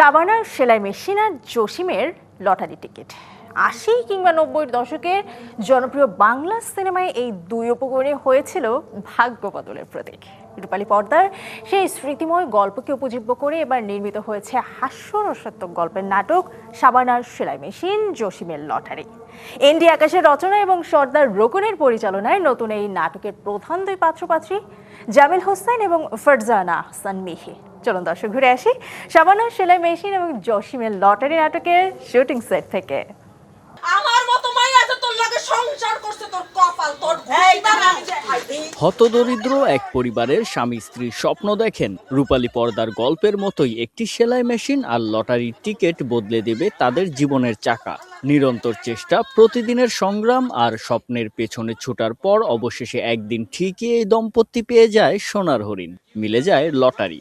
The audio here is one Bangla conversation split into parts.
সাবানার সেলাই মেশিন আর জসিমের লটারি টিকিট। আশি কিংবা নব্বইয়ের দশকের জনপ্রিয় বাংলা সিনেমায় এই দুই উপকরণে হয়েছিল ভাগ্য বদলের প্রতীক। রূপালী পর্দার সেই স্মৃতিময় গল্পকে উপজীব্য করে এবার নির্মিত হয়েছে হাস্যরসাত্মক গল্পের নাটক সাবানার সেলাই মেশিন জসিমের লটারি। এনডি আকাশের রচনা এবং সর্দার রোকনের পরিচালনায় নতুন এই নাটকের প্রধান দুই পাত্রপাত্রী জামিল হোসেন এবং ফারজানা আহসান মিহি। চলুন দর্শক ঘুরে আসি সাবানার সেলাই মেশিন এবং জসিমের লটারি নাটকের শুটিং সেট থেকে। আমার মতো মাই আছে তোর লাগে সংসার করছে তোর কপাল তোর আমি হতদরিদ্র এক পরিবারের স্বামী স্ত্রীর স্বপ্ন দেখেন। রূপালী পর্দার গল্পের মতোই একটি সেলাই মেশিন আর লটারির টিকিট বদলে দেবে তাদের জীবনের চাকা। নিরন্তর চেষ্টা, প্রতিদিনের সংগ্রাম আর স্বপ্নের পেছনে ছুটার পর অবশেষে একদিন ঠিকই এই দম্পতি পেয়ে যায় সোনার হরিণ। মিলে যায় লটারি।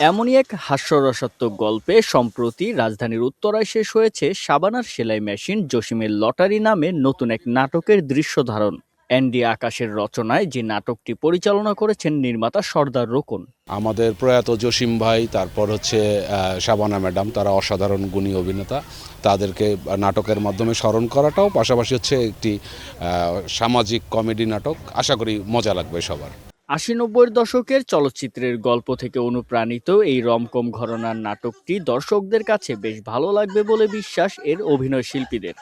এমনই এক হাস্যরসাত্মক গল্পে সম্প্রতি রাজধানীর উত্তরায় শেষ হয়েছে সাবানার সেলাই মেশিন জসিমের লটারি নামে নতুন এক নাটকের দৃশ্য ধারণ। অ্যান্ডি আকাশের রচনায় যে নাটকটি পরিচালনা করেছেন নির্মাতা সর্দার রোকন। আমাদের প্রয়াত জসিম ভাই তারপর হচ্ছে শাবানা ম্যাডাম তারা অসাধারণ গুণী অভিনেতা। তাদেরকে নাটকের মাধ্যমে স্মরণ করাটাও পাশাপাশি হচ্ছে একটি সামাজিক কমেডি নাটক। আশা করি মজা লাগবে সবার। আশি নব্বইয়ের দশকের চলচ্চিত্রের গল্প থেকে অনুপ্রাণিত এই রমকম ঘরনার নাটকটি দর্শকদের কাছে বেশ ভালো লাগবে বলে বিশ্বাস এর অভিনয় শিল্পীদের।